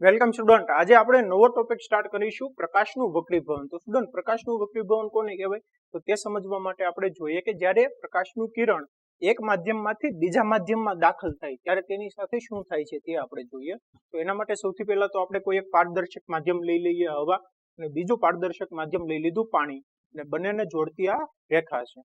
Welcome student. આજે આપણે નવો ટોપિક સ્ટાર્ટ કરીશું, પ્રકાશનું વક્રીભવન. તો સ્ટુડન્ટ, પ્રકાશનું વક્રીભવન કોને કહેવાય? તો તે સમજવા માટે આપણે જોઈએ કે જ્યારે પ્રકાશનું કિરણ એક માધ્યમમાંથી બીજા માધ્યમમાં દાખલ થાય, ત્યારે તેની સાથે શું થાય છે તે આપણે જોઈએ. તો એના માટે સૌથી પહેલા તો આપણે કોઈ એક પારદર્શક માધ્યમ લઈ લઈએ હવા, અને બીજું પારદર્શક માધ્યમ લઈ લીધું પાણી. અને બંનેને જોડતી આ રેખા છે.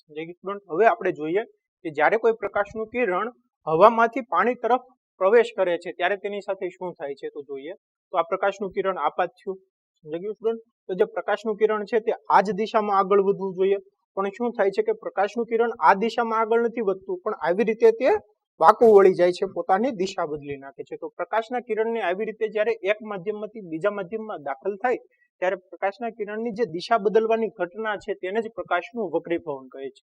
સમજાઈ સ્ટુડન્ટ? હવે આપણે જોઈએ કે જ્યારે કોઈ પ્રકાશનું કિરણ હવામાંથી પાણી તરફ પ્રવેશ કરે છે, ત્યારે તેની સાથે શું થાય છે તો જોઈએ. તો આ પ્રકાશનું કિરણ આપાત થયું. સમજાઈ ગયું સ્ટુડન્ટ તો જે પ્રકાશનું કિરણ છે તે આ જ દિશામાં આગળ વધવું જોઈએ. પણ શું થાય છે કે પ્રકાશનું કિરણ આ દિશામાં આગળ નથી વધતું, પણ આવી રીતે તે વાકું વળી જાય છે, પોતાની દિશા બદલી નાખે છે. તો પ્રકાશના કિરણને આવી રીતે જ્યારે એક માધ્યમમાંથી બીજા માધ્યમમાં દાખલ થાય, ત્યારે પ્રકાશના કિરણની જે દિશા બદલવાની ઘટના છે તેને જ પ્રકાશનું વક્રીભવન કહે છે.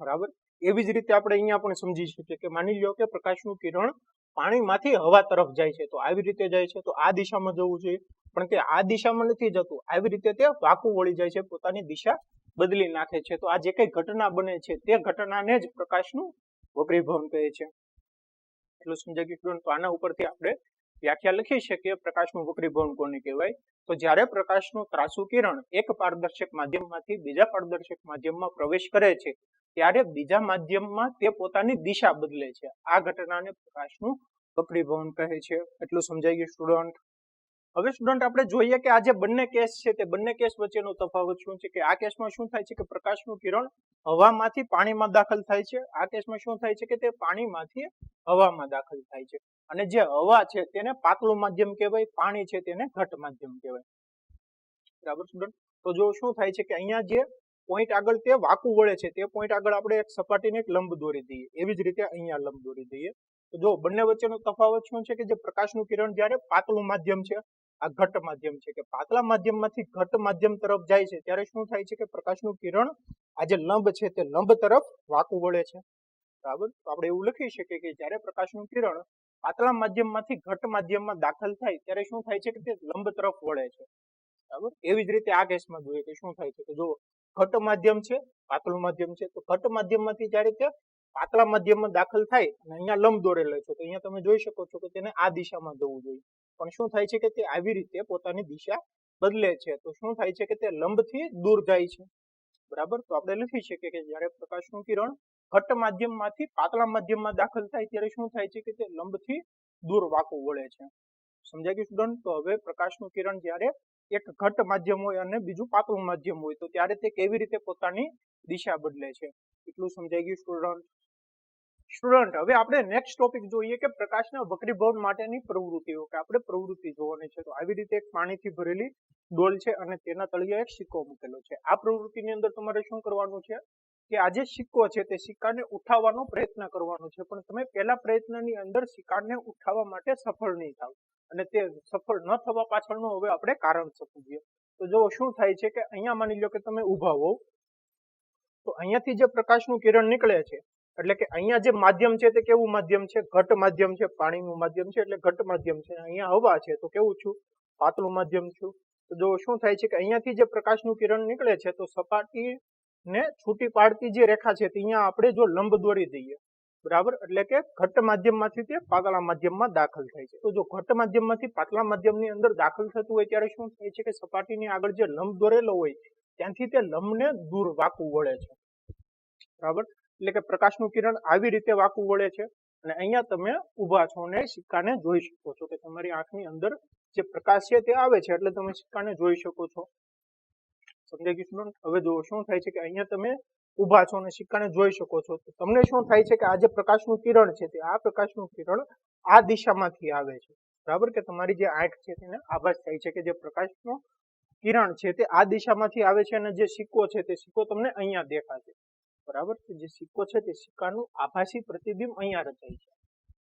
બરાબર? એવી જ રીતે આપણે અહીંયા પણ સમજી શકીએ કે માની લો કે પ્રકાશનું કિરણ પાણીમાંથી હવા તરફ જાય છે, તો આવી રીતે જાય છે, તો આ દિશામાં જવું જોઈએ. પણ તે આ દિશામાં નથી જતું, આવી રીતે તે વાકું વળી જાય છે, પોતાની દિશા બદલી નાખે છે. તો આ જે કઈ ઘટના બને છે, તે ઘટનાને જ પ્રકાશનું વક્રીભવન કહે છે. એટલું સમજાય ગયું તો આના ઉપરથી આપણે વ્યાખ્યા લખી શકીએ, પ્રકાશનું વક્રીભવન કોને કહેવાય? તો જ્યારે પ્રકાશનું ત્રાસુ કિરણ એક પારદર્શક માધ્યમમાંથી બીજા પારદર્શક માધ્યમમાં પ્રવેશ કરે છે ત્યારે બીજા માધ્યમમાં તે પોતાની દિશા બદલે છે. આ ઘટનાને પ્રકાશનું કપડીભવન કહે છે. એટલું સમજાઈ ગયું સ્ટુડન્ટ હવે સ્ટુડન્ટ આપણે જોઈએ કે આ જે બંને કેસ છે તે બંને કેસ વચ્ચેનો તફાવત શું છે કે આ કેસમાં શું થાય છે કે પ્રકાશનું કિરણ હવામાંથી પાણીમાં દાખલ થાય છે. આ કેસમાં શું થાય છે કે તે પાણીમાંથી હવામાં દાખલ થાય છે. અને જે હવા છે તેને પાતળું માધ્યમ કહેવાય, પાણી છે તેને ઘટ માધ્યમ કહેવાય. બરાબર સ્ટુડન્ટ તો જો શું થાય છે કે અહીંયા જે પોઈન્ટ આગળ તે વાકું વળે છે, તે પોઈન્ટ આગળ આપણે એક સપાટીને એક લંબ દોરી દઈએ. એવી જ રીતે અહીંયા લંબ દોરી દઈએ. તો જો બંને વચ્ચેનો તફાવત શું છે કે જે પ્રકાશનું કિરણ જ્યારે પાતળું માધ્યમ છે, આ ઘટ માધ્યમ છે કે પાતળા માધ્યમમાંથી ઘટ માધ્યમ તરફ જાય છે, ત્યારે શું થાય છે કે પ્રકાશનું કિરણ આ જે લંબ છે તે લંબ તરફ વાકું વળે છે. બરાબર? તો આપણે એવું લખી શકીએ કે જ્યારે પ્રકાશનું કિરણ પાતળા માધ્યમમાંથી ઘટ માધ્યમમાં દાખલ થાય, ત્યારે શું થાય છે કે તે લંબ તરફ વળે છે. બરાબર? એવી જ રીતે આ કેસમાં જોઈએ કે શું થાય છે કે જો ઘટ માધ્યમ છે, પાતળું માધ્યમ છે, તો ઘટ માધ્યમમાંથી જ્યારે તે પાતળા માધ્યમમાં દાખલ થાય અને અહીંયા લંબ દોરેલો છે, તો અહીંયા તમે જોઈ શકો છો કે તેને આ દિશામાં જવું જોઈએ. પણ શું થાય છે કે તે આવી રીતે પોતાની દિશા બદલે છે, તો શું થાય છે કે તે લંબથી દૂર જાય છે. બરાબર? તો આપણે લખી શકીએ કે જ્યારે પ્રકાશનું કિરણ ઘટ માધ્યમમાંથી પાતળા માધ્યમમાં દાખલ થાય ત્યારે શું થાય છે કે તે લંબથી દૂર વાંકું વળે છે. સમજાય ગયું સ્ટુડન્ટ તો હવે પ્રકાશનું કિરણ જ્યારે એક ઘટ માધ્યમ હોય અને બીજું પાતળું માધ્યમ હોય. તો ત્યારે તે કેવી રીતે પોતાની દિશા બદલે છે? એટલું સમજાઈ ગયું સ્ટુડન્ટ સ્ટુડન્ટ હવે આપણે નેક્સ્ટ ટોપિક જોઈએ કે પ્રકાશના વક્રીભવન માટેની પ્રવૃત્તિઓ, કે આપણે પ્રવૃત્તિ જોવાની છે. તો આવી રીતે એક પાણીથી ભરેલી ડોલ છે અને તેના તળિયા એક સિક્કો મૂકેલો છે. આ પ્રવૃત્તિની અંદર તમારે શું કરવાનું છે? કે આ જે સિક્કો છે તે સિક્કાને ઉઠાવવાનો પ્રયત્ન કરવાનો છે. પણ તમે પહેલા પ્રયત્નની અંદર સિક્કાને ઉઠાવવા માટે સફળ નહીં થાવ. અને તે સફળ ન થવા પાછળનું હવે આપણે કારણ સમજીએ તો જો શું થાય છે કે અહીંયા માની લો કે તમે ઊભા હોવ, તો અહીંયાથી જે પ્રકાશનું કિરણ નીકળે છે, એટલે કે અહીંયા જે માધ્યમ છે તે કેવું માધ્યમ છે? ઘટ માધ્યમ છે, પાણીનું માધ્યમ છે, એટલે ઘટ માધ્યમ છે. અહીંયા હવા છે, તો કેવું છું? પાતળું માધ્યમ છું. તો જો શું થાય છે કે અહીંયાથી જે પ્રકાશનું કિરણ નીકળે છે, તો સપાટી ને છૂટી પાડતી જે રેખા છે તે અહીંયા આપણે જો લંબ દોરી દઈએ બરાબર? એટલે કે ઘટ માધ્યમમાંથી તે પાતળા માધ્યમમાં દાખલ થાય છે. તો જો ઘટ માધ્યમમાંથી પાતળા માધ્યમની અંદર દાખલ થતું હોય ત્યારે શું થાય છે કે સપાટીની આગળ જે લંબ દોરેલો હોય ત્યાંથી તે લંબને દૂર વાકું વળે છે. બરાબર? એટલે કે પ્રકાશનું કિરણ આવી રીતે વાકું વળે છે અને અહીંયા તમે ઊભા છો અને સિક્કાને જોઈ શકો છો કે તમારી આંખની અંદર જે પ્રકાશ છે તે આવે છે એટલે તમે સિક્કાને જોઈ શકો છો. સમજાઈ ગયું હવે જો શું થાય છે કે અહીંયા તમે ઊભા છો અને સિક્કાને જોઈ શકો છો. તો તમને શું થાય છે કે આ જે પ્રકાશનું કિરણ છે તે, આ પ્રકાશનું કિરણ આ દિશામાંથી આવે છે. બરાબર? કે તમારી જે આંખ છે તેને આભાસ થાય છે કે જે પ્રકાશનું કિરણ છે તે આ દિશામાંથી આવે છે અને જે સિક્કો છે તે સિક્કો તમને અહીંયા દેખાશે. બરાબર? જે સિક્કો છે તે સિક્કાનું આભાસી પ્રતિબિંબ અહીંયા રચાય છે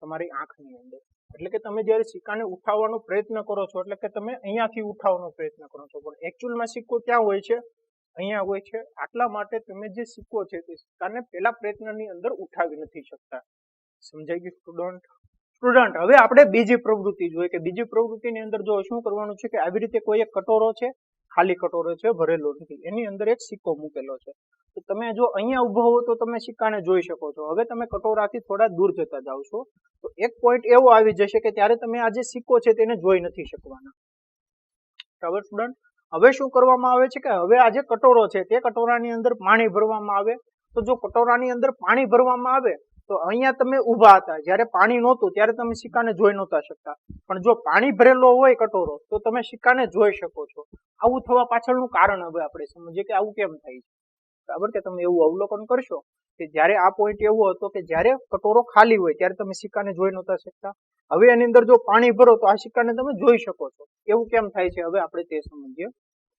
તમારી આંખની અંદર. એટલે કે તમે જ્યારે સિક્કાને ઉઠાવવાનો પ્રયત્ન કરો છો, એટલે કે તમે અહીંયાથી ઉઠાવવાનો પ્રયત્ન કરો છો. પણ એકચ્યુઅલમાં સિક્કો ક્યાં હોય છે? અહીંયા હોય છે. આટલા માટે તમે જે સિક્કો છે તે સિક્કાને પહેલા પ્રયત્નની અંદર ઉઠાવી નથી શકતા. સમજાઈ ગયું સ્ટુડન્ટ સ્ટુડન્ટ હવે આપણે બીજી પ્રવૃત્તિ જોઈએ કે બીજી પ્રવૃત્તિની અંદર જો શું કરવાનું છે કે આવી રીતે કોઈ એક કટોરો છે, ખાલી કટોરો છે, ભરેલો નથી. એની અંદર એક સિક્કો મૂકેલો છે. તો તમે જો અહીંયા ઊભો હો તો તમે સિક્કાને જોઈ શકો છો. હવે તમે કટોરાથી થોડા દૂર જતા જાઓ છો. તો એક પોઈન્ટ એવો આવી જશે કે ત્યારે તમે આ જે સિક્કો છે તેને જોઈ નથી શકવાના. સ્ટુડન્ટ હવે શું કરવામાં આવે છે કે હવે આ જે કટોરો છે તે કટોરાની અંદર પાણી ભરવામાં આવે? તો જો કટોરાની અંદર પાણી ભરવામાં આવે, તો અહીંયા તમે ઊભા હતા. જ્યારે પાણી નહોતું, ત્યારે તમે સિક્કાને જોઈ નહોતા શકતા. પણ જો પાણી ભરેલો હોય કટોરો, તો તમે સિક્કાને જોઈ શકો છો. આવું થવા પાછળનું કારણ હવે આપણે સમજીએ કે આવું કેમ થાય છે? બરાબર? કે તમે એવું અવલોકન કરશો કે જ્યારે આ પોઈન્ટ એવો હતો કે જ્યારે કટોરો ખાલી હોય ત્યારે તમે સિક્કાને જોઈ નહોતા શકતા. હવે એની અંદર જો પાણી ભરો તો આ સિક્કાને તમે જોઈ શકો છો. એવું કેમ થાય છે? હવે આપણે તે સમજીએ.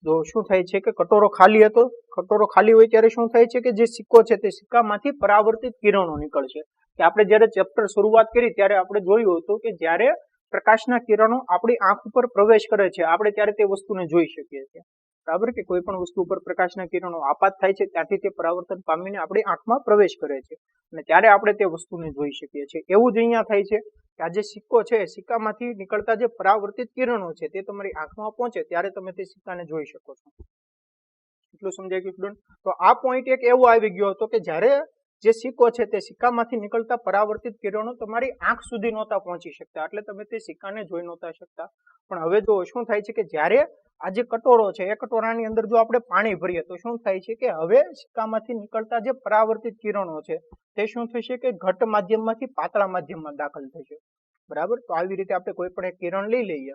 તો શું થાય છે કે કટોરો ખાલી હતો, કટોરો ખાલી હોય ત્યારે શું થાય છે કે જે સિક્કો છે તે સિક્કામાંથી પરાવર્તિત કિરણો નીકળશે. કે આપણે જ્યારે ચેપ્ટર શરૂઆત કરી ત્યારે આપણે જોયું હતું કે જ્યારે પ્રકાશના કિરણો આપણી આંખ ઉપર પ્રવેશ કરે છે, આપણે ત્યારે તે વસ્તુને જોઈ શકીએ છીએ. બરાબર કે કોઈ પણ વસ્તુ ઉપર પ્રકાશના કિરણો આપાત થાય છે, ત્યાંથી તે પરાવર્તન પામીને આપણી આંખમાં પ્રવેશ કરે છે. અને ત્યારે આપણે તે વસ્તુને જોઈ શકીએ છીએ. એવું જ અહીંયા થાય છે કે આ જે સિક્કો છે સિક્કામાંથી નીકળતા જે પરાવર્તિત કિરણો છે, તે તમારી આંખમાં પહોંચે ત્યારે તમે તે સિક્કાને જોઈ શકો છો. એટલું સમજાય ગયું સ્ટુડન્ટ તો આ પોઈન્ટ એક એવો આવી ગયો હતો કે જ્યારે જે સિક્કો છે તે સિક્કામાંથી નીકળતા પરાવર્તિત કિરણો તમારી આંખ સુધી નહોતા પહોંચી શકતા. એટલે તમે તે સિક્કાને જોઈ નહોતા શકતા. પણ હવે જો શું થાય છે કે જ્યારે આ જે કટોરો છે, એ કટોરાની અંદર જો આપણે પાણી ભરીએ તો શું થાય છે કે હવે સિક્કામાંથી નીકળતા જે પરાવર્તિત કિરણો છે, તે શું થશે કે ઘટ માધ્યમમાંથી પાતળા માધ્યમમાં દાખલ થશે. બરાબર? તો આવી રીતે આપણે કોઈ પણ એક કિરણ લઈ લઈએ.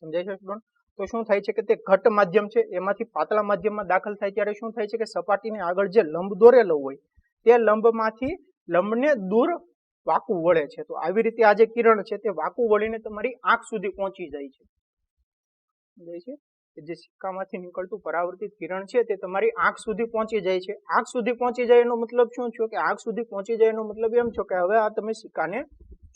સમજાય છે તો શું થાય છે કે તે ઘટ માધ્યમ છે? એમાંથી પાતળા માધ્યમમાં દાખલ થાય ત્યારે શું થાય છે કે સપાટીને આગળ જે લંબ દોરેલો હોય, તે લંબમાંથી લંબને દૂર વાકું વળે છે. તો આવી રીતે આ જે કિરણ છે તે વાકું વળીને તમારી આંખ સુધી પહોંચી જાય છે. જે સિક્કામાંથી નીકળતું પરાવર્તિત કિરણ છે તે તમારી આંખ સુધી પહોંચી જાય છે. આંખ સુધી પહોંચી જાય એનો મતલબ શું છે કે આંખ સુધી પહોંચી જાય એનો મતલબ એમ છો કે હવે આ તમે સિક્કાને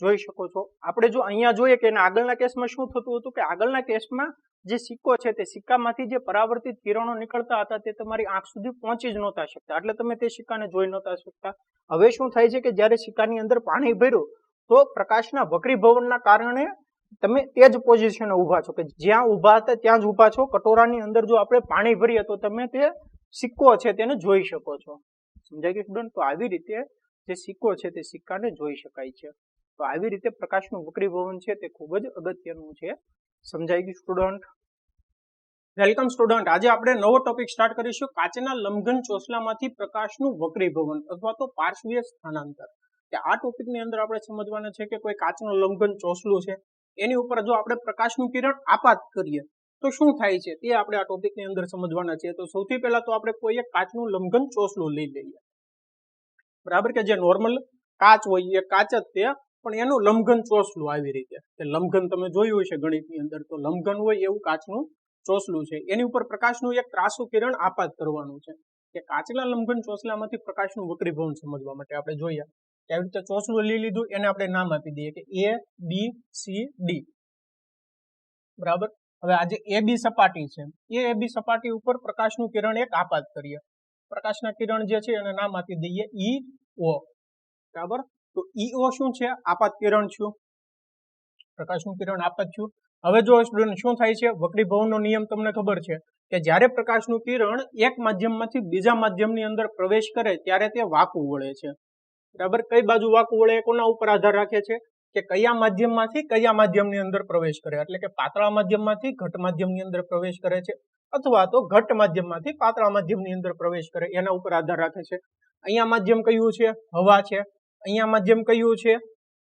જોઈ શકો છો. આપણે જો અહીંયા જોઈએ કે એના આગળના કેસમાં શું થતું હતું કે આગળના કેસમાં જે સિક્કો છે તે સિક્કામાંથી જે પરાવર્તિત કિરણો નીકળતા હતા તે તમારી આંખ સુધી પહોંચી જ નહોતા શકતા. એટલે તમે તે સિક્કાને જોઈ નહોતા શકતા. હવે શું થાય છે કે જ્યારે સિક્કાની અંદર પાણી ભર્યું, તો પ્રકાશના વક્રીભવનના કારણે તમે તે જ પોઝિશને ઊભા છો કે જ્યાં ઊભા હતા ત્યાં જ ઊભા છો. કટોરાની અંદર જો આપણે પાણી ભરીએ તો તમે તે સિક્કો છે તેને જોઈ શકો છો. સમજાય કે સ્ટુડન્ટ તો આવી રીતે જે સિક્કો છે તે સિક્કાને જોઈ શકાય છે. તો આવી રીતે પ્રકાશનું વક્રીભવન છે તે ખૂબ જ અગત્યનું છે. સમજાઈ ગયું, સ્ટુડન્ટ? Welcome, student. આજે આપણે નવો ટોપિક સ્ટાર્ટ કરીશું, કાચના લંઘન ચોસલામાંથી પ્રકાશનું વક્રીભવન અથવા તો પાર્શ્વીય સ્થાનાંતર. કે આ ટોપિકની અંદર આપણે સમજવાના છે કે કોઈ કાચનું લંઘન ચોસલું છે. એની ઉપર જો આપણે પ્રકાશનું કિરણ આપાત કરીએ, તો શું થાય છે? તે આપણે આ ટોપિકની અંદર સમજવાના છે. તો સૌથી પહેલા તો આપણે કોઈ એક કાચનું લંઘન ચોસલું લઈ લઈએ. બરાબર કે જે નોર્મલ કાચ હોય એ કાચ જ તે પણ એનું લંબઘન ચોસલું આવી રીતે. કે લંબઘન તમે જોયું હશે ગણિતની અંદર તો લંબઘન હોય એવું કાચનું ચોસલું છે. એની ઉપર પ્રકાશનું એક ત્રાસુ કિરણ આપાત કરવાનું છે. કે કાચલા લંબઘન ચોસલામાંથી પ્રકાશનું વક્રીભવન સમજવા માટે આપણે જોઈએ કે રીતે ચોસલું લઈ લીધું એને આપણે નામ આપી દઈએ કે એ બી સી ડી બરાબર? હવે આજે એ બી સપાટી છે, એ એ બી સપાટી ઉપર પ્રકાશનું કિરણ એક આપાત કરીએ. પ્રકાશના કિરણ જે છે એને નામ આપી દઈએ ઈ ઓ બરાબર? તો ઈઓ શું છે? આપાત કિરણ છું. પ્રકાશનું કિરણ આપાત છું. હવે જો સ્ટુડન્ટ શું થાય છે? વક્રીભવનનો નિયમ તમને ખબર છે કે જ્યારે પ્રકાશનું કિરણ એક માધ્યમમાંથી બીજા માધ્યમની અંદર પ્રવેશ કરે ત્યારે તે વાકું વળે છે. બરાબર? કઈ બાજુ વાકું વળે કોના ઉપર આધાર રાખે છે? કે કયા માધ્યમમાંથી કયા માધ્યમની અંદર પ્રવેશ કરે? એટલે કે પાતળા માધ્યમમાંથી ઘટ માધ્યમની અંદર પ્રવેશ કરે છે અથવા તો ઘટ માધ્યમમાંથી પાતળા માધ્યમની અંદર પ્રવેશ કરે એના ઉપર આધાર રાખે છે. અહીંયા માધ્યમ કયું છે? હવા છે. અહીંયા માધ્યમ કયું છે,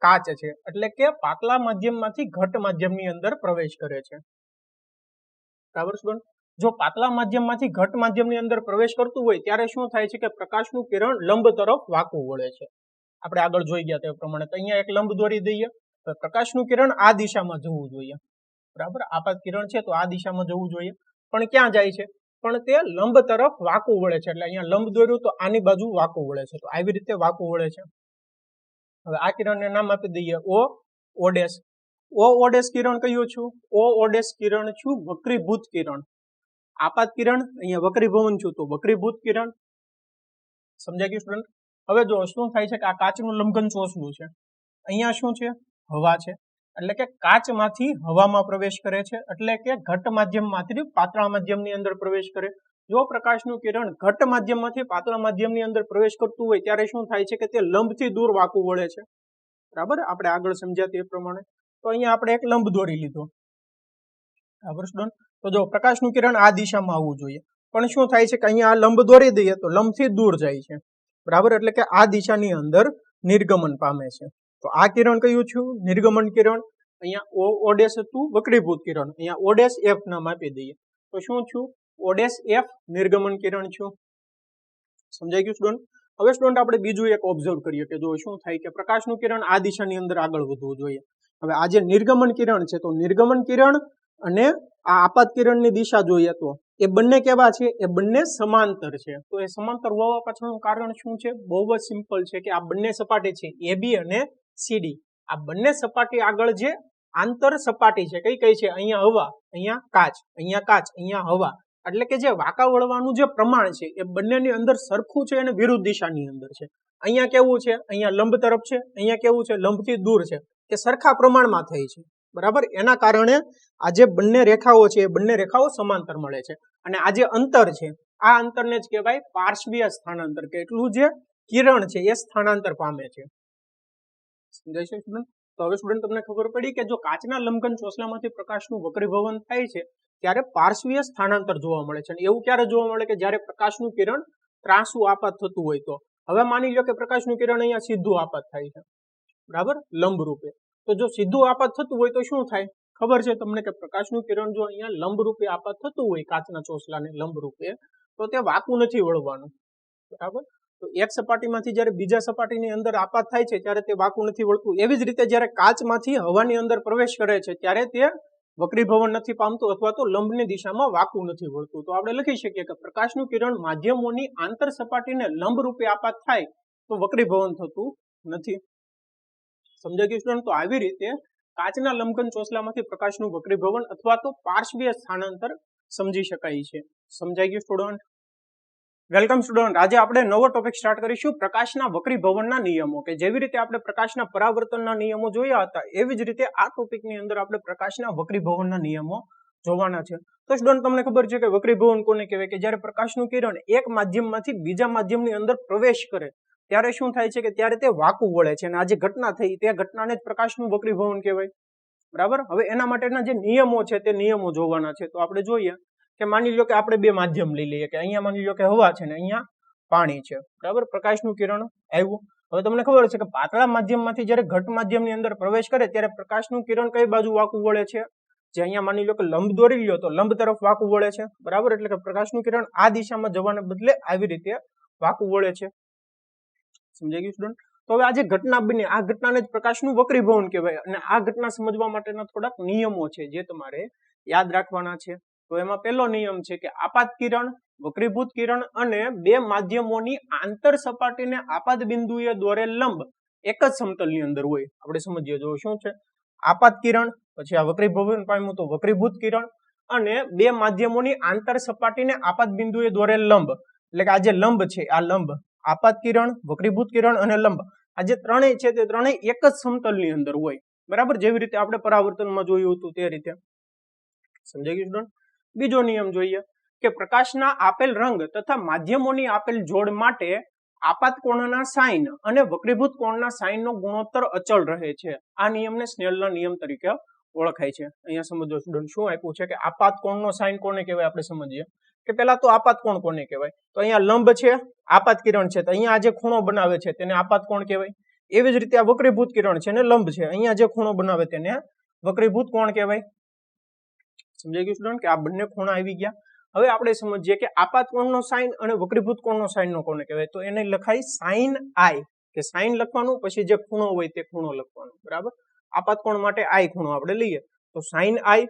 કાચ છે. એટલે કે પાતળા માધ્યમમાંથી ઘટ માધ્યમની અંદર પ્રવેશ કરે છે. બરાબર સ્ટુડન્ટ જો પાતળા માધ્યમમાંથી ઘટ માધ્યમની અંદર પ્રવેશ કરતું હોય, ત્યારે શું થાય છે કે પ્રકાશનું કિરણ લંબ તરફ વાંકું વળે છે. આપણે આગળ જોઈ ગયા તે પ્રમાણે. તો અહીંયા એક લંબ દોરી દઈએ. તો પ્રકાશનું કિરણ આ દિશામાં જવું જોઈએ. બરાબર? આપાત કિરણ છે તો આ દિશામાં જવું જોઈએ. પણ ક્યાં જાય છે? પણ તે લંબ તરફ વાંકું વળે છે. એટલે અહીંયા લંબ દોર્યું તો આની બાજુ વાંકું વળે છે. તો આવી રીતે વાંકું વળે છે. હવે આ કિરણને નામ આપી દઈએ ઓ ઓડેસ. ઓ ઓડેસ કિરણ કયું છું? ઓ ઓડેસ કિરણ છું વક્રીભૂત કિરણ. આપાત કિરણ, અહીંયા વક્રીભવન છું તો વક્રીભૂત કિરણ. સમજાય ગયું સ્ટુડન્ટ હવે જો શું થાય છે કે આ કાચનું લંબઘન ચોસલું છે. અહીંયા શું છે? હવા છે. એટલે કે કાચમાંથી હવામાં પ્રવેશ કરે છે. એટલે કે ઘટ માધ્યમમાંથી પાતળા માધ્યમની અંદર પ્રવેશ કરે. જો પ્રકાશનું કિરણ ઘટ માધ્યમમાંથી પાતળા માધ્યમની અંદર પ્રવેશ કરતું હોય, ત્યારે શું થાય છે કે તે લંબથી દૂર વાંકું વળે છે. બરાબર? આપણે આગળ સમજ્યા તે પ્રમાણે. તો અહીંયા આપણે એક લંબ દોરી લીધો. બરાબર, સ્ટુડન્ટ? તો જો પ્રકાશનું કિરણ આ દિશામાં આવવું જોઈએ. પણ શું થાય છે કે અહીંયા આ લંબ દોરી દઈએ તો લંબથી દૂર જાય છે. બરાબર? એટલે કે આ દિશાની અંદર નિર્ગમન પામે છે. તો આ કિરણ કયું છું નિર્ગમન કિરણ. અહીંયા ઓડેસ હતું વક્રીભૂત કિરણ. અહીંયા ઓડેસ એફ નામ આપી દઈએ. તો શું છું ઓડેસ એફ નિર્ગમન કિરણ છું. સમજાઈ ગયું સ્ટુડન્ટ હવે સ્ટુડન્ટ આપણે બીજું એક ઓબ્ઝર્વ કરીએ કે જો શું થાય કે પ્રકાશનું કિરણ આ દિશાની અંદર આગળ વધવું જોઈએ. હવે આ જે નિર્ગમન કિરણ છે, તો નિર્ગમન કિરણ અને આ આપાત કિરણની દિશા જોઈએ તો એ બંને કેવા છે? એ બંને સમાંતર છે. તો એ સમાંતર હોવા પાછળનું કારણ શું છે? બહુ જ સિમ્પલ છે કે આ બંને સપાટી છે, એ બી અને સીડી આ બંને સપાટી આગળ જે આંતર સપાટી છે, કઈ કઈ છે? અહીંયા હવા, અહીંયા કાચ અહીંયા કાચ, અહીંયા હવા. એટલે કે જે વાંકા વળવાનું જે પ્રમાણ છે, એ બંનેની અંદર સરખું છે અને વિરુદ્ધ દિશાની અંદર છે. અહીંયા કેવું છે? અહીંયા લંબ તરફ છે. અહીંયા કેવું છે? લંબથી દૂર છે. કે સરખા પ્રમાણમાં થઈ છે. બરાબર? એના કારણે આ જે બંને રેખાઓ છે, એ બંને રેખાઓ સમાંતર મળે છે. અને આ જે અંતર છે, આ અંતરને જ કહેવાય પાર્શ્વીય સ્થાનાંતર, કે એટલું જે કિરણ છે, એ સ્થાનાંતર પામે છે. સમજાય છે તો હવે સ્ટુડન્ટ તમને ખબર પડી કે જો કાચના લંબઘન ચોસલામાંથી પ્રકાશનું વક્રીભવન થાય છે, ત્યારે પાર્શ્વીય સ્થાનાંતર જોવા મળે છે. અને એવું ક્યારે જોવા મળે કે જ્યારે પ્રકાશનું કિરણ ત્રાસુ આપાત થતું હોય તો? હવે માની લો કે પ્રકાશનું કિરણ અહીંયા સીધું આપાત થાય છે. બરાબર? લંબ રૂપે તો જો સીધું આપાત થતું હોય તો શું થાય? ખબર છે તમને કે પ્રકાશનું કિરણ જો અહીંયા લંબ રૂપે આપાત થતું હોય કાચના ચોસલાને લંબ રૂપે તો તે વાકું નથી વળવાનું. બરાબર? તો એક સપાટીમાંથી જ્યારે બીજા સપાટીની અંદર આપાત થાય છે, ત્યારે તે વાકું નથી વળતું. એવી જ રીતે જ્યારે કાચમાંથી હવાની અંદર પ્રવેશ કરે છે, ત્યારે તે વક્રીભવન નથી પામતું અથવા તો લંબની દિશામાં વાકું નથી વળતું. તો આપણે લખી શકીએ કે પ્રકાશનું કિરણ માધ્યમોની આંતર સપાટીને લંબ રૂપે આપાત થાય તો વક્રીભવન થતું નથી. સમજાઈ ગયું સ્ટુડન્ટ તો આવી રીતે કાચના લંબઘન ચોસલામાંથી પ્રકાશનું વક્રીભવન અથવા તો પાર્શ્વીય સ્થાનાંતર સમજી શકાય છે. સમજાઈ ગયું સ્ટુડન્ટ વેલકમ સ્ટુડન્ટ. આજે આપણે નવો ટોપિક સ્ટાર્ટ કરીશું પ્રકાશના વક્રીભવનના નિયમો કે જેવી રીતે આપણે પ્રકાશના પરાવર્તનના નિયમો જોયા હતા, એવી જ રીતે આ ટોપિકની અંદર આપણે પ્રકાશના વક્રી ભવનના નિયમો જોવાના છે. તો સ્ટુડન્ટ, તમને ખબર છે કે વક્રીભવન કોને કહેવાય? કે જ્યારે પ્રકાશનું કિરણ એક માધ્યમમાંથી બીજા માધ્યમની અંદર પ્રવેશ કરે, ત્યારે શું થાય છે કે ત્યારે તે વાકું વળે છે અને આ જે ઘટના થઈ, તે ઘટનાને જ પ્રકાશનું વક્રી ભવન કહેવાય. બરાબર? હવે એના માટેના જે નિયમો છે, તે નિયમો જોવાના છે. તો આપણે જોઈએ કે માની લો કે આપણે બે માધ્યમ લઈ લઈએ કે અહીંયા માની લો કે હવા છે ને અહીંયા પાણી છે. બરાબર? પ્રકાશનું કિરણ આવ્યું. હવે તમને ખબર છે કે પાતળા માધ્યમમાંથી જ્યારે ઘટ માધ્યમની અંદર પ્રવેશ કરે ત્યારે પ્રકાશનું કિરણ કઈ બાજુ વાકું વળે છે? જે અહીંયા માની લો કે લંબ દોરી લ્યો તો લંબ તરફ વાકું વળે છે. બરાબર? એટલે કે પ્રકાશનું કિરણ આ દિશામાં જવાને બદલે આવી રીતે વાકું વળે છે. સમજાઈ ગયું સ્ટુડન્ટ તો હવે આ જે ઘટના બની, આ ઘટનાને જ પ્રકાશનું વક્રીભવન કહેવાય. અને આ ઘટના સમજવા માટેના થોડાક નિયમો છે જે તમારે યાદ રાખવાના છે. તો એમાં પહેલો નિયમ છે કે આપાત કિરણ, વક્રીભૂત કિરણ અને બે માધ્યમોની આંતર સપાટીને આપાત બિંદુએ દોરેલ લંબ, એક જ સમતલની અંદર હોય. આપણે સમજીએ જો શું છે? આપાત કિરણ, પછી આ વક્રીભવન પામ્યું તો વક્રીભૂત કિરણ અને બે માધ્યમોની આંતર સપાટીને આપાત બિંદુએ દોરેલ લંબ. એટલે કે આ જે લંબ છે, આ લંબ, આપાત કિરણ, વક્રીભૂત કિરણ અને લંબ, આ જે ત્રણેય છે તે ત્રણેય એક જ સમતલની અંદર હોય. બરાબર? જેવી રીતે આપણે પરાવર્તનમાં જોયું હતું તે રીતે. સમજાઈ ગયું સ્ટુડન્ટ બીજો નિયમ જોઈએ કે પ્રકાશના આપેલ રંગ તથા માધ્યમોની આપેલ જોડ માટે આપાત કોણના સાઇન અને વક્રીભૂત કોણના સાઇનનો ગુણોત્તર અચળ રહે છે. આ નિયમને સ્નેલના નિયમ તરીકે ઓળખાય છે. અહીંયા સમજો સ્ટુડન્ટ, શું આપ્યું છે કે આપાત કોણનો સાઇન કોને કહેવાય? આપણે સમજીએ કે પેલા તો આપાત કોણ કોને કહેવાય? તો અહીંયા લંબ છે, આપાત કિરણ છે. તો અહીંયા જે ખૂણો બનાવે છે તેને આપાત કોણ કહેવાય? એવી જ રીતે આ વક્રીભૂત કિરણ છે ને લંબ છે. અહીંયા જે ખૂણો બનાવે તેને વક્રીભૂત કોણ કહેવાય? સમજાઈ ગયું સ્ટુડન્ટ કે આ બંને ખૂણા આવી ગયા. હવે આપણે સમજીએ કે આપાત કોણનો સાઇન અને વક્રીભૂત કોણનો સાઇનનો કોને કહેવાય. તો એને લખાય સાઇન આઈ. કે સાઇન લખવાનું, પછી જે ખૂણો હોય તે ખૂણો લખવાનો. બરાબર? આપાત કોણ માટે આઈ ખૂણો આપણે લઈએ. તો સાઇન આઈ,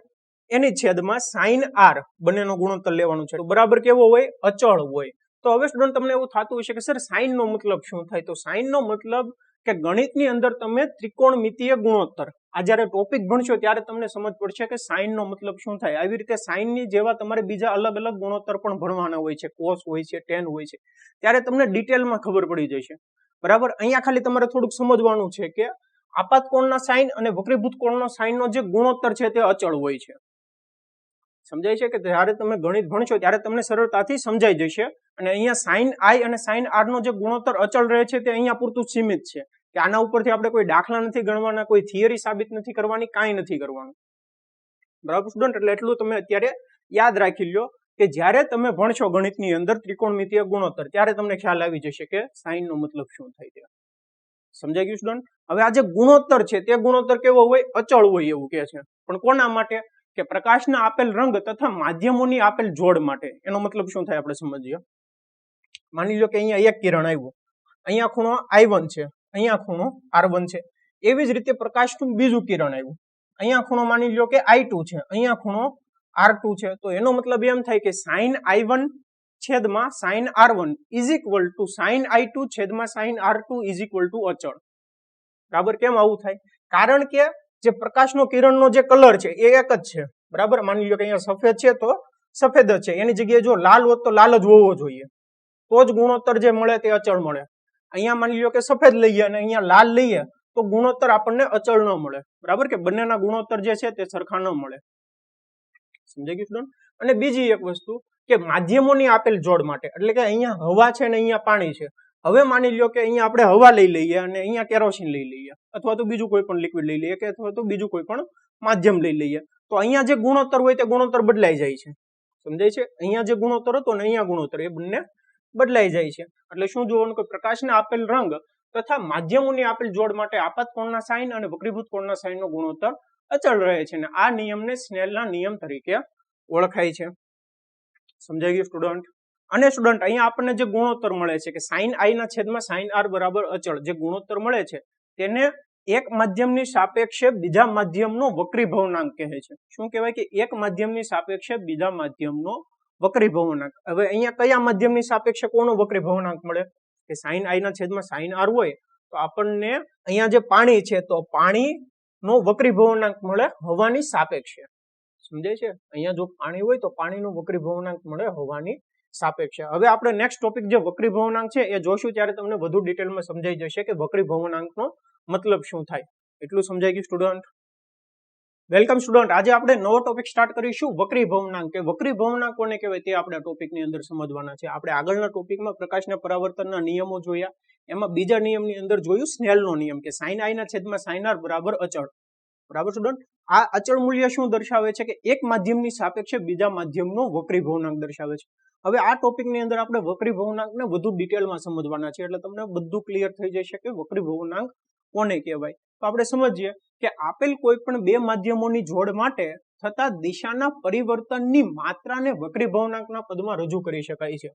એની છેદમાં સાઇન આર બંનેનો ગુણોત્તર લેવાનું છે. બરાબર કેવો હોય? અચળ હોય. તો હવે સ્ટુડન્ટ તમને એવું થતું હશે કે, સર, સાઇનનો મતલબ શું થાય? તો સાઇનનો મતલબ કે ગણિતની અંદર તમે ત્રિકોણમિતીય ગુણોત્તર, આ જ્યારે ટોપિક ભણશો ત્યારે તમને સમજ પડશે કે સાઇન નો મતલબ શું થાય. આવી રીતે સાઇનની જેવા તમારે બીજા અલગ અલગ ગુણોત્તર પણ ભણવાના હોય છે. કોસ હોય છે ટેન હોય છે. ત્યારે તમને ડિટેલમાં ખબર પડી જશે. બરાબર? અહીંયા ખાલી તમારે થોડુંક સમજવાનું છે કે આપાત કોણના સાઇન અને વક્રીભૂત કોણનો સાઇનનો જે ગુણોત્તર છે તે અચળ હોય છે. સમજાય છે કે જ્યારે તમે ગણિત ભણશો ત્યારે તમને સરળતાથી સમજાઈ જશે. અને અહીંયા સાઇન આઈ અને સાઇન આર નો જે ગુણોત્તર અચળ રહે છે તે અહીંયા પૂરતું સીમિત છે. કે આના ઉપરથી આપણે કોઈ દાખલા નથી ગણવાના, કોઈ થિયરી સાબિત નથી કરવાની, કાંઈ નથી કરવાનું. બરાબર સ્ટુડન્ટ એટલે એટલું તમે અત્યારે યાદ રાખી લ્યો કે જ્યારે તમે ભણશો ગણિતની અંદર ત્રિકોણમિતીય ગુણોત્તર, ત્યારે તમને ખ્યાલ આવી જશે કે સાઇનનો મતલબ શું થાય છે. સમજાઈ ગયું સ્ટુડન્ટ હવે આ જે ગુણોત્તર છે તે ગુણોત્તર કેવો હોય? અચળ હોય એવું કે છે. પણ કોના માટે? કે પ્રકાશના આપેલ રંગ તથા માધ્યમોની આપેલ જોડ માટે. એનો મતલબ શું થાય આપણે સમજીએ? માની લો કે અહીંયા એક કિરણ આવ્યું. અહીંયા ખૂણો આઈ છે. અહીંયા ખૂણો આર છે. એવી જ રીતે પ્રકાશનું બીજું કિરણ આવ્યું. અહીંયા ખૂણો માની લો કે આઈ છે. અહીંયા ખૂણો આર છે. તો એનો મતલબ એમ થાય કે સાઇન આઈ વન છેદમાં sine R one is equal to sine I two છેદમાં sine R two is equal to અચળ. બરાબર? કેમ આવું થાય? કારણ કે જે પ્રકાશનો કિરણનો જે કલર છે એ એક જ છે. બરાબર? માની લો કે અહીંયા સફેદ છે તો સફેદ જ છે. એની જગ્યાએ જો લાલ હોત તો લાલ જ હોવો જોઈએ. તો જ ગુણોત્તર જે મળે તે અચળ મળે. અહીંયા માની લો કે સફેદ લઈએ અને અહીંયા લાલ લઈએ તો ગુણોત્તર આપણને અચળ ન મળે. બરાબર? કે બંનેના ગુણોત્તર જે છે તે સરખા ન મળે. સમજાઈ ગયું અને બીજી એક વસ્તુ કે માધ્યમોની આપેલ જોડ માટે. એટલે કે અહીંયા હવા છે ને અહીંયા પાણી છે. હવે માની લો કે અહીંયા આપણે હવા લઈ લઈએ અને અહીંયા કેરોસીન લઈ લઈએ, અથવા તો બીજું કોઈ પણ લિક્વિડ લઈ લઈએ કે અથવા તો બીજું કોઈ પણ માધ્યમ લઈ લઈએ. તો અહીંયા જે ગુણોત્તર હોય તે ગુણોત્તર બદલાઈ જાય છે. સમજાય છે? અહીંયા જે ગુણોત્તર હતો ને અહીંયા ગુણોત્તર, એ બંને બદલાઈ જાય છે. એટલે શું જોવાનું કે પ્રકાશના આપેલ રંગ તથા માધ્યમોની આપેલ જોડ માટે આપાત કોણના સાઇન અને વક્રીભૂત કોણના સાઇનનો ગુણોત્તર અચળ રહે છે અને આ નિયમને સ્નેલના નિયમ તરીકે ઓળખાય છે. સમજાઈ ગયું, સ્ટુડન્ટ? અને સ્ટુડન્ટ અહીંયા આપણને જે ગુણોત્તર મળે છે કે સાઇન આઈ ના છેદમાં સાઇન આર બરાબર અચળ, જે ગુણોત્તર મળે છે, તેને એક માધ્યમની સાપેક્ષે બીજા માધ્યમનો વક્રીભવનાંક કહે છે. શું કહેવાય કે એક માધ્યમની સાપેક્ષે બીજા માધ્યમનો વક્રીભવનાંક? હવે અહીંયા કયા માધ્યમની સાપેક્ષે કોનો વક્રીભવનાંક મળે? કે સાઇન આઈ ના છેદમાં સાઇન આર હોય, તો આપણને અહીંયા જે પાણી છે, તો પાણી નો વક્રીભવનાંક મળે હવાની સાપેક્ષે. સમજાય છે? અહીંયા જો પાણી હોય, તો પાણીનો વક્રીભવનાંક મળે હવાની સાપેક્ષે હવે આપણે નેક્સ્ટ ટોપિક જે વક્રીભવનાંક છે, એ જોશું ત્યારે તમને વધુ ડિટેલમાં સમજાઈ જશે કે વક્રીભવનાંકનો મતલબ શું થાય. એટલું સમજાઈ ગયું સ્ટુડન્ટ વેલકમ સ્ટુડન્ટ આજે આપણે નવો ટોપિક સ્ટાર્ટ કરીશું વક્રીભવનાંક કે વક્રીભવનાંક કોને કહેવાય તે આપણે ટોપિકની અંદર સમજવાના છે. આપણે આગળના ટોપિકમાં પ્રકાશના પરાવર્તનના નિયમો જોયા. એમાં બીજા નિયમની અંદર જોયું સ્નેલનો નિયમ, કે સાઇન આઈના છેદમાં સાઇન આર બરાબર અચળ. બરાબર સ્ટુડન્ટ આ અચળ મૂલ્ય શું દર્શાવે છે? કે એક માધ્યમની સાપેક્ષે બીજા માધ્યમનો વક્રીભવનાંક દર્શાવે છે. હવે આ ટોપિકની અંદર આપણે વક્રીભવનાંકને વધુ ડિટેલમાં સમજવાના છે એટલે તમને બધું ક્લિયર થઈ જશે કે વક્રીભવનાંક કોને કહેવાય. તો આપણે સમજીએ કે આપેલ કોઈ પણ બે માધ્યમોની જોડ માટે થતા દિશાના પરિવર્તનની માત્રાને વક્રીભવનાંકના પદમાં રજૂ કરી શકાય છે.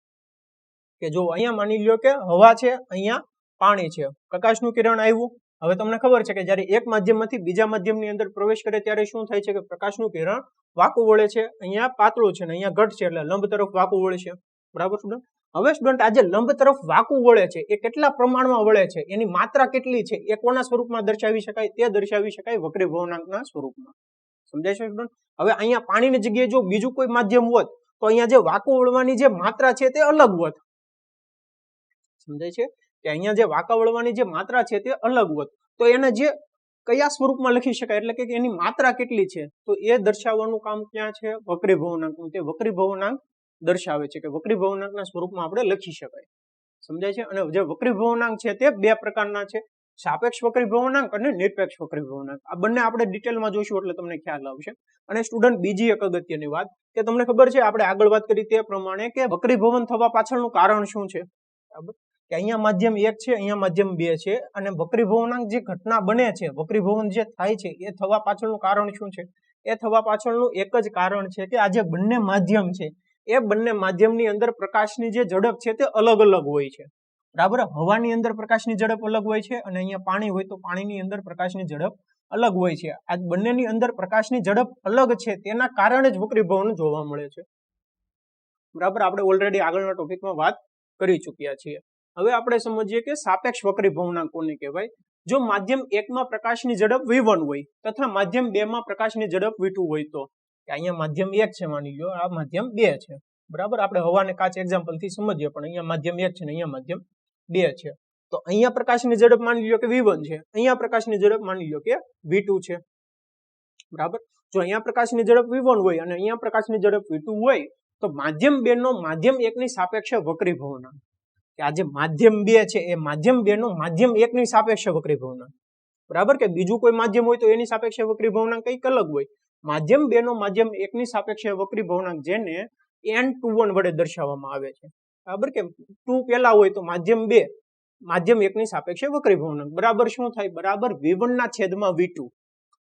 કે જો અહીંયા માની લ્યો કે હવા છે, અહીંયા પાણી છે. પ્રકાશનું કિરણ આવ્યું. હવે તમને ખબર છે કે જ્યારે એક માધ્યમમાંથી બીજા માધ્યમની અંદર પ્રવેશ કરે ત્યારે શું થાય છે કે પ્રકાશનું કિરણ વાકું વળે છે. અહીંયા પાતળું છે ને અહીંયા ઘટ છે એટલે લંબ તરફ વાકું વળે છે. બરાબર સ્ટુડન્ટ હવે સ્ટુડન્ટ આજે લંબ તરફ વાકું વળે છે એ કેટલા પ્રમાણમાં વળે છે? એની માત્રા કેટલી છે? એ કોના સ્વરૂપમાં દર્શાવી શકાય? તે દર્શાવી શકાય વક્રી ભવનાંકના સ્વરૂપમાં. સમજાય છે સ્ટુડન્ટ હવે અહીંયા પાણીની જગ્યાએ જો બીજું કોઈ માધ્યમ હોત તો અહીંયા જે વાકું વળવાની જે માત્રા છે તે અલગ હોત. સમજાય છે? કે અહીંયા જે વાંકા વળવાની જે માત્રા છે તે અલગ હોત. તો એને જે કયા સ્વરૂપમાં લખી શકાય? એટલે કે એની માત્રા કેટલી છે? તો એ દર્શાવવાનું કામ ક્યાં છે? વક્રી ભવનાંકનું તે વક્રી ભવનાંક દર્શાવે છે કે વક્રી ભવનાંકના સ્વરૂપમાં આપણે લખી શકાય. સમજાય છે? અને જે વક્રી ભવનાંક છે તે બે પ્રકારના છે. સાપેક્ષ વક્રી ભવનાંક અને નિરપેક્ષ વક્રી ભવનાંક. આ બંને આપણે ડિટેલમાં જોઈશું એટલે તમને ખ્યાલ આવશે. અને સ્ટુડન્ટ બીજી એક અગત્યની વાત કે તમને ખબર છે, આપણે આગળ વાત કરી તે પ્રમાણે કે વક્રી ભવન થવા પાછળનું કારણ શું છે? બરાબર? કે અહીંયા માધ્યમ એક છે, અહીંયા માધ્યમ બે છે અને વક્રીભવનાંક જે ઘટના બને છે વક્રીભવન જે થાય છે, એ થવા પાછળનું કારણ શું છે? એ થવા પાછળનું એક જ કારણ છે કે આ જે બંને માધ્યમ છે. એ બંને માધ્યમની અંદર પ્રકાશની જે ઝડપ છે તે અલગ અલગ હોય છે. બરાબર? હવાની અંદર પ્રકાશની ઝડપ અલગ હોય છે અને અહીંયા પાણી હોય તો પાણીની અંદર પ્રકાશની ઝડપ અલગ હોય છે. આ બંનેની અંદર પ્રકાશની ઝડપ અલગ છે તેના કારણે જ વક્રીભવન જોવા મળે છે. બરાબર? આપણે ઓલરેડી આગળના ટોપિકમાં વાત કરી ચૂક્યા છીએ. હવે આપણે સમજીએ કે સાપેક્ષ વક્રી ભવના કોને કહેવાય? જો માધ્યમ એકમાં પ્રકાશની ઝડપ વી હોય, તથા માધ્યમ બે માં પ્રકાશની ઝડપ વી હોય તો? અહીંયા માધ્યમ એક છે માની લો આ માધ્યમ બે છે. બરાબર? આપણે હવાને કાચ એક્ઝામ્પલથી સમજીએ, પણ અહીંયા માધ્યમ એક છે ને અહીંયા માધ્યમ બે છે. તો અહીંયા પ્રકાશની ઝડપ માની લો કે વી છે, અહીંયા પ્રકાશની ઝડપ માની લો કે વી છે. બરાબર? જો અહીંયા પ્રકાશની ઝડપ વી હોય અને અહીંયા પ્રકાશની ઝડપ વી હોય, તો માધ્યમ બે નો માધ્યમ એકની સાપેક્ષે વક્રી ભવનાંક કે આ જે માધ્યમ બે છે, એ માધ્યમ બે નું માધ્યમ એકની સાપેક્ષે વક્રી ભવનાંક બરાબર? કે બીજું કોઈ માધ્યમ હોય તો એની સાપેક્ષે વક્રી ભવનાંક કંઈક અલગ હોય. માધ્યમ બે નો માધ્યમ એકની સાપેક્ષે વક્રી ભવનાંક જેને એન ટુ વન વડે દર્શાવવામાં આવે છે. બરાબર? કે ટુ પેલા હોય તો માધ્યમ બે, માધ્યમ એકની સાપેક્ષે વક્રી ભવનાંક બરાબર શું થાય? બરાબર વી ના છેદમાં વી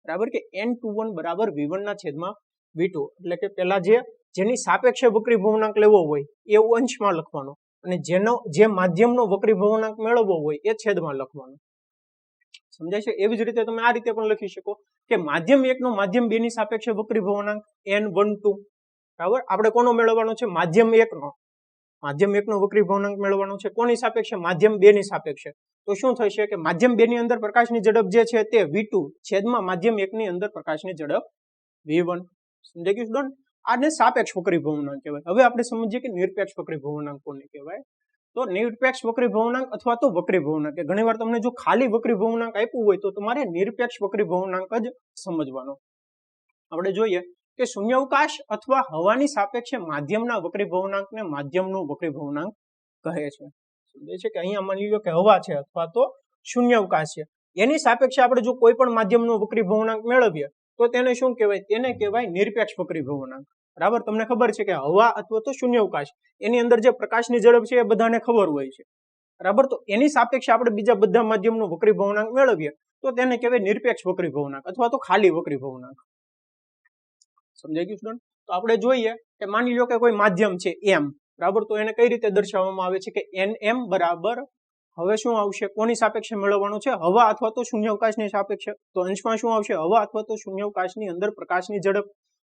બરાબર? કે એન ટુ વન બરાબર વી ના છેદમાં વી ટુ એટલે કે પેલા જે, જેની સાપેક્ષે વક્રી ભવનાંક લેવો હોય, એ અંશમાં લખવાનો. અને જેનો, જે માધ્યમનો વક્રી ભવનાંક મેળવવો હોય એ છેદમાં લખવાનો. સમજાય છે? એવી જ રીતે તમે આ રીતે પણ લખી શકો કે માધ્યમ એકનો માધ્યમ બે ની સાપેક્ષે વક્રી ભવનાંક એન વન ટુ. બરાબર? આપણે કોનો મેળવવાનો છે? માધ્યમ એકનો. માધ્યમ એકનો વક્રી ભવનાંક મેળવવાનો છે. કોની સાપેક્ષે? માધ્યમ બે ની સાપેક્ષે. તો શું થશે કે માધ્યમ બે ની અંદર પ્રકાશની ઝડપ જે છે તે વી ટુ છેદમાં માધ્યમ એકની અંદર પ્રકાશની ઝડપ વી વન. સમજાઈ ગયું આને સાપેક્ષ વક્રી ભવનાંક કહેવાય. હવે આપણે સમજીએ કે નિરપેક્ષ વક્રી ભવનાંક કોને કહેવાય? તો નિરપેક્ષ વક્રી ભવનાંક અથવા તો વક્રી ભવનાંક. કે ઘણીવાર તમને જો ખાલી વક્રી ભવનાંક આપ્યું હોય તો તમારે નિરપેક્ષ વક્રી ભવનાંક જ સમજવાનો. આપણે જોઈએ કે શૂન્યાવકાશ અથવા હવાની સાપેક્ષે માધ્યમના વક્રી ભવનાંકને માધ્યમનો વક્રી ભવનાંક કહે છે. સમજે છે કે અહીંયા માની લો કે હવા છે અથવા તો શૂન્યાવકાશ છે. એની સાપેક્ષે આપણે જો કોઈ પણ માધ્યમનો વક્રી ભવનાંક મેળવીએ તો તેને શું કહેવાય? તેને કહેવાય નિરપેક્ષ વક્રી ભવનાંક. બરાબર? તમને ખબર છે કે હવા અથવા તો શૂન્યાવકાશ, એની અંદર જે પ્રકાશની ઝડપ છે એ બધાને ખબર હોય છે. બરાબર? તો એની સાપેક્ષે આપણે બીજા બધા માધ્યમનો વક્રી ભવનાંક મેળવીએ, તો તેને કહેવાય નિરપેક્ષ વક્રી ભવનાંક અથવા તો ખાલી વક્રી ભવનાંક. સમજાઈ ગયું સ્ટુડન્ટ તો આપણે જોઈએ કે માની લો કે કોઈ માધ્યમ છે એમ બરાબર? તો એને કઈ રીતે દર્શાવવામાં આવે છે કે એન એમ બરાબર હવે શું આવશે? કોની સાપેક્ષે મેળવવાનું છે? હવા અથવા તો શૂન્યાવકાશની સાપેક્ષે? તો અંશમાં શું આવશે? હવા અથવા તો શૂન્યાવકાશની અંદર પ્રકાશની ઝડપ.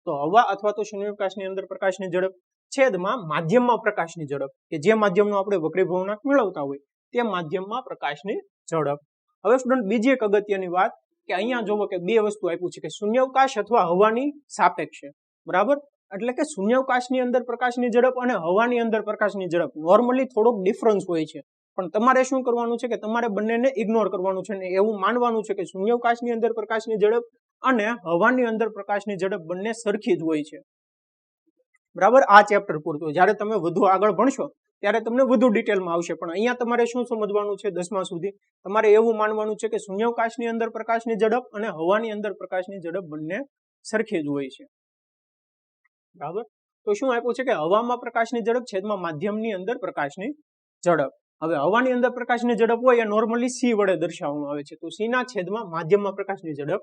તો હવા અથવા તો શૂન્યાવકાશની અંદર પ્રકાશની ઝડપ. છેદમાં માધ્યમમાં પ્રકાશની ઝડપ. કે જે માધ્યમનો આપણે વક્રી ભવનાંક મેળવતા હોય, તે માધ્યમમાં પ્રકાશની ઝડપ. હવે સ્ટુડન્ટ બીજી એક અગત્યની વાત કે અહીંયા જોવો કે બે વસ્તુ આપ્યું છે કે શૂન્યાવકાશ અથવા હવાની સાપેક્ષે. બરાબર? એટલે કે શૂન્યાવકાશની અંદર પ્રકાશની ઝડપ અને હવાની અંદર પ્રકાશની ઝડપ. નોર્મલી થોડોક ડિફરન્સ હોય છે. પણ તમારે શું કરવાનું છે કે તમારે બંનેને ઇગ્નોર કરવાનું છે અને એવું માનવાનું છે કે શૂન્યાવકાશની અંદર પ્રકાશની ઝડપ અને હવાની અંદર પ્રકાશની ઝડપ બંને સરખી જ હોય છે. બરાબર? આ ચેપ્ટર પૂરતું જ્યારે તમે વધુ આગળ ભણશો, ત્યારે તમને વધુ ડિટેલમાં આવશે. પણ અહીંયા તમારે શું સમજવાનું છે દસમા સુધી? તમારે એવું માનવાનું છે કે શૂન્યાવકાશની અંદર પ્રકાશની ઝડપ અને હવાની અંદર પ્રકાશની ઝડપ બંને સરખી જ હોય છે. બરાબર? તો શું આપ્યું છે કે હવામાં પ્રકાશની ઝડપ છેદમાં માધ્યમની અંદર પ્રકાશની ઝડપ. હવે હવાની અંદર પ્રકાશની ઝડપ હોય એ નોર્મલી સી વડે દર્શાવવામાં આવે છે. તો સી ના છેદમાં માધ્યમમાં પ્રકાશની ઝડપ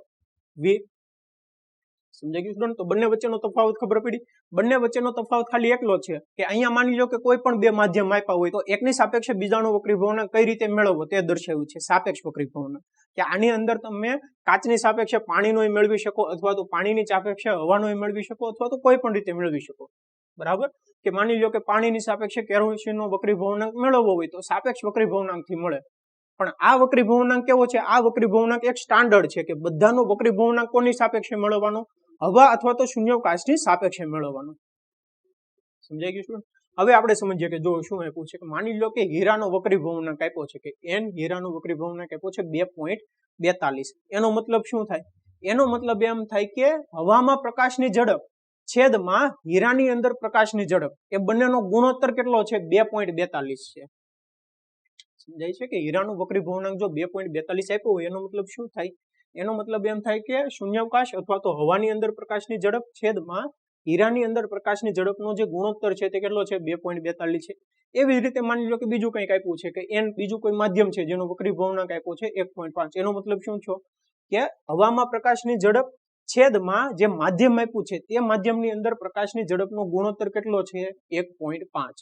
વી સમજાઈ ગયું સ્ટુડન્ટ તો બંને વચ્ચેનો તફાવત ખબર પડી? બંને વચ્ચેનો તફાવત ખાલી એકલો છે કે અહીંયા માની લો કે કોઈ પણ બે માધ્યમ આપ્યા હોય તો એકની સાપેક્ષે બીજાનો વક્રીભવન કઈ રીતે મેળવવો? તે દર્શાવ્યું છે સાપેક્ષ વક્રીભવન કે આની અંદર તમે કાચની સાપેક્ષે પાણીનો મેળવી શકો અથવા તો પાણીની સાપેક્ષે હવાનો મેળવી શકો અથવા તો કોઈ પણ રીતે મેળવી શકો. બરાબર? કે માની લો કે પાણીની સાપેક્ષે કેરોસીનનો વક્રી ભવનાંક મેળવવો હોય તો સાપેક્ષ વક્રી ભવનાંકથી મળે. પણ આ વક્રી ભવનાંક કેવો છે? આ વક્રી ભવનાંક એક સ્ટાન્ડર્ડ છે કે બધાનો વક્રી ભવનાંક કોની સાપેક્ષે મેળવવાનો? હવા અથવા તો શૂન્યાવકાશની સાપેક્ષે મેળવવાનો. સમજાઈ ગયું સ્ટુડન્ટ હવે આપણે સમજીએ કે જો શું આપ્યું છે? કે માની લો કે હીરાનો વક્રી ભવનાંક આપ્યો છે કે એન હીરાનો વક્રી ભવનાંક આપ્યો છે બે પોઈન્ટ બેતાલીસ. એનો મતલબ શું થાય? એનો મતલબ એમ થાય કે હવામાં પ્રકાશની ઝડપ છેદમાં હીરાની અંદર પ્રકાશની ઝડપ. એ બંનેનો ગુણોત્તર કેટલો છે? બે પોઈન્ટ બેતાલીસ છે. સમજાય છે કે હીરાનું વક્રી ભવનાંક જો બે પોઈન્ટ બેતાલીસ આપ્યો હોય, એનો મતલબ શું થાય? એનો મતલબ એમ થાય કે શૂન્યાવકાશ અથવા તો હવાની અંદર પ્રકાશની ઝડપ છેદમાં હીરાની અંદર પ્રકાશની ઝડપનો જે ગુણોત્તર છે તે કેટલો છે? બે પોઈન્ટ બેતાલીસ છે. એવી રીતે માની લો કે બીજું કંઈક આપ્યું છે કે એન બીજું કોઈ માધ્યમ છે જેનો વક્રી ભવનાંક આપ્યો છે? એક પોઈન્ટ પાંચ. એનો મતલબ શું છો કે હવામાં પ્રકાશની ઝડપ છેદમાં જે માધ્યમ આપ્યું છે તે માધ્યમની અંદર પ્રકાશની ઝડપનો ગુણોત્તર કેટલો છે? એક પોઈન્ટ પાંચ.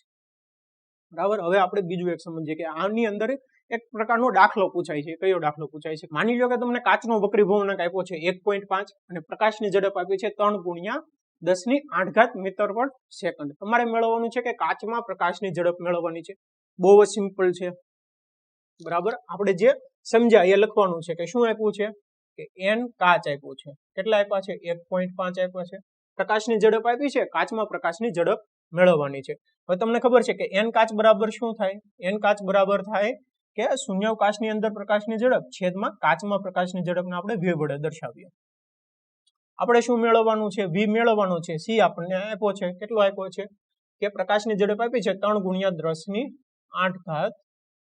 બરાબર? હવે આપણે બીજું એક સમજીએ કે આની અંદર એક પ્રકારનો દાખલો પૂછાય છે. કયો દાખલો પૂછાય છે? માની લો કે તમને કાચનો વક્રી ભવનાંક આપ્યો છે. એક પોઈન્ટ પાંચ અને પ્રકાશની ઝડપ આપી છે ત્રણ ગુણ્યા દસની આઠ ઘાત મીટર પર સેકન્ડ. તમારે મેળવવાનું છે કે કાચમાં પ્રકાશની ઝડપ મેળવવાની છે. બહુ જ સિમ્પલ છે. બરાબર? આપણે જે સમજ્યા એ લખવાનું છે કે શું આપ્યું છે? કે એન કાચ આપ્યો છે. કેટલા આપ્યા છે? એક પોઈન્ટ પાંચ આપ્યા છે. પ્રકાશની ઝડપ આપી છે. કાચમાં પ્રકાશની ઝડપ મેળવવાની છે. હવે તમને ખબર છે કે એન કાચ બરાબર શું થાય? એન કાચ બરાબર થાય કે શૂન્યાવકાશની અંદર પ્રકાશની ઝડપ છેદમાં કાચમાં પ્રકાશની ઝડપને આપણે વી વડે દર્શાવીએ. આપણે શું મેળવવાનું છે? વી મેળવવાનું છે. સી આપણને આપ્યો છે. કેટલો આપ્યો છે? કે પ્રકાશની ઝડપ આપી છે ત્રણ ગુણ્યા દસની આઠ ઘાત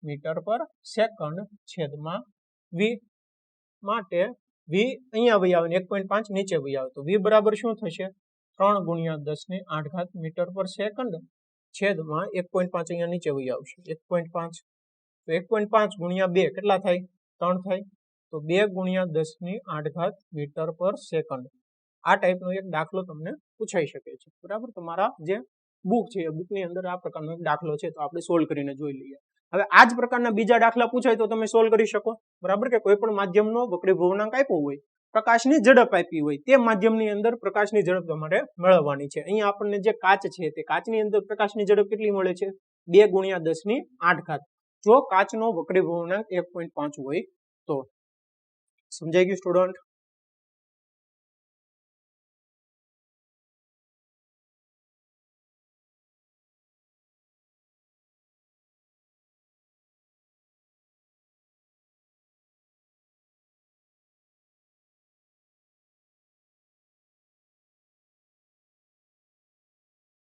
મીટર પર સેકન્ડ છેદમાં v. માટે વી અહીંયા વહી આવે એક પોઈન્ટ પાંચ નીચે વહી આવે. તો વી બરાબર શું થશે? ત્રણ ગુણ્યા દસની આઠ ઘાત મીટર પર સેકન્ડ છેદમાં એક પોઈન્ટ પાંચ અહીંયા નીચે વહી આવશે. એક પોઈન્ટ પાંચ. તો એક પોઈન્ટ પાંચ ગુણ્યા બે કેટલા થાય? ત્રણ થાય. તો બે ગુણ્યા દસની આઠ ઘાત મીટર પર સેકન્ડ. આ ટાઈપનો એક દાખલો તમને પૂછાઈ શકે છે. બરાબર? તમારા જે બુક છે એ બુકની અંદર આ પ્રકારનો એક દાખલો છે. તો આપણે સોલ્વ કરીને જોઈ લઈએ. હવે આ જ પ્રકારના બીજા દાખલા પૂછાય તો તમે સોલ્વ કરી શકો. બરાબર કે કોઈ પણ માધ્યમનો વક્રી ભવનાંક આપ્યો હોય, પ્રકાશની ઝડપ આપી હોય, તે માધ્યમની અંદર પ્રકાશની ઝડપ તમારે મેળવવાની છે. અહીંયા આપણને જે કાચ છે તે કાચની અંદર પ્રકાશની ઝડપ કેટલી મળે છે? બે ગુણ્યા દસની આઠ ઘાત. જો કાચનો વક્રી ભવનાંક એક પોઈન્ટ પાંચ હોય તો. સમજાઈ ગયું સ્ટુડન્ટ